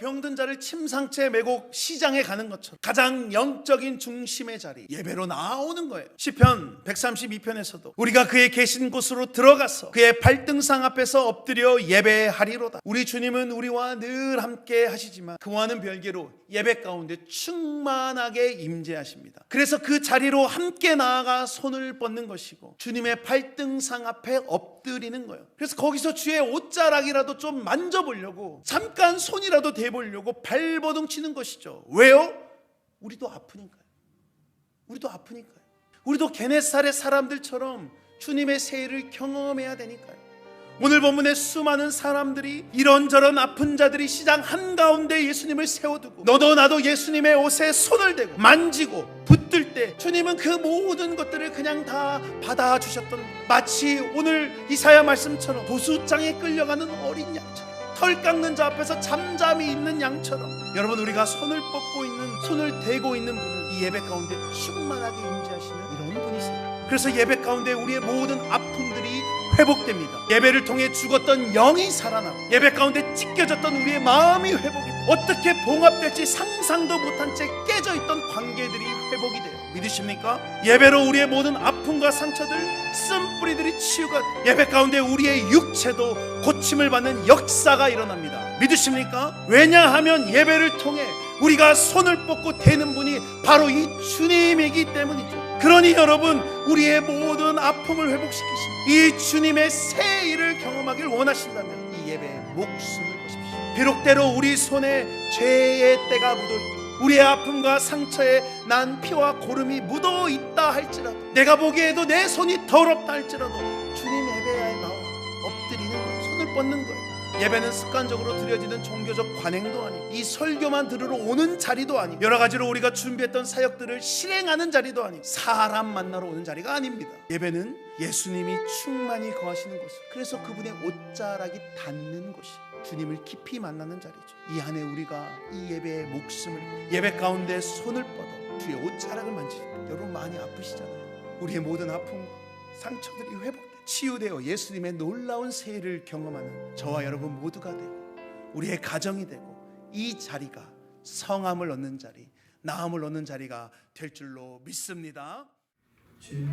병든 자를 침상채 메고 시장에 가는 것처럼 가장 영적인 중심의 자리 예배로 나오는 거예요. 시편 132편에서도 우리가 그의 계신 곳으로 들어가서 그의 발등상 앞에서 엎드려 예배하리로다. 우리 주님은 우리와 늘 함께 하시지만 그와는 별개로 예배 가운데 충만하게 임재하십니다. 그래서 그 자리로 함께 나아가 손을 뻗는 것이고 주님의 발등상 앞에 엎드리는 거예요. 그래서 거기서 주의 옷자락이라도 좀 만져보려고 잠깐 손이라도 대 보려고 발버둥 치는 것이죠. 왜요? 우리도 아프니까요. 우리도 아프니까요. 우리도 게네살의 사람들처럼 주님의 세일을 경험해야 되니까요. 오늘 본문에 수많은 사람들이 이런저런 아픈 자들이 시장 한가운데 예수님을 세워두고 너도 나도 예수님의 옷에 손을 대고 만지고 붙들 때 주님은 그 모든 것들을 그냥 다 받아주셨던 마치 오늘 이사야 말씀처럼 도수장에 끌려가는 어린 양처럼 털 깎는 자 앞에서 잠잠히 있는 양처럼. 여러분 우리가 손을 뻗고 있는 손을 대고 있는 분은 이 예배 가운데 충만하게 임재하시는 이런 분이세요. 그래서 예배 가운데 우리의 모든 아픔들이 회복됩니다. 예배를 통해 죽었던 영이 살아나고 예배 가운데 찢겨졌던 우리의 마음이 회복이 어떻게 봉합될지 상상도 못한 채 깨져 있던 관계들이 회복이 돼요. 믿으십니까? 예배로 우리의 모든 아픔과 상처들 쓴뿌리들이 치유가. 예배 가운데 우리의 육체도 고침을 받는 역사가 일어납니다. 믿으십니까? 왜냐하면 예배를 통해 우리가 손을 뻗고 대는 분이 바로 이 주님이기 때문이죠. 그러니 여러분 우리의 모든 아픔을 회복시키신 이 주님의 새 일을 경험하길 원하신다면 이 예배에 목숨을 거십시오. 비록 때로 우리 손에 죄의 때가 묻어 있고 우리의 아픔과 상처에 난 피와 고름이 묻어 있다 할지라도 내가 보기에도 내 손이 더럽다 할지라도 주님 예배에 나와 엎드리는 거예요. 손을 뻗는 거 예배는 습관적으로 드려지는 종교적 관행도 아니고 이 설교만 들으러 오는 자리도 아니고 여러 가지로 우리가 준비했던 사역들을 실행하는 자리도 아니고 사람 만나러 오는 자리가 아닙니다. 예배는 예수님이 충만히 거하시는 곳. 그래서 그분의 옷자락이 닿는 곳이 주님을 깊이 만나는 자리죠. 이 안에 우리가 이 예배의 목숨을 예배 가운데 손을 뻗어 주의 옷자락을 만지고 여러분 많이 아프시잖아요. 우리의 모든 아픔과 상처들이 회복돼 치유되어 예수님의 놀라운 세일을 경험하는 저와 여러분 모두가 되고 우리의 가정이 되고 이 자리가 성함을 얻는 자리, 나음을 얻는 자리가 될 줄로 믿습니다. 주의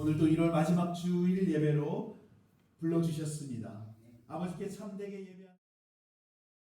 오늘도 1월 마지막 주일 예배로 불러 주셨습니다. 아버지께 참되게 예배.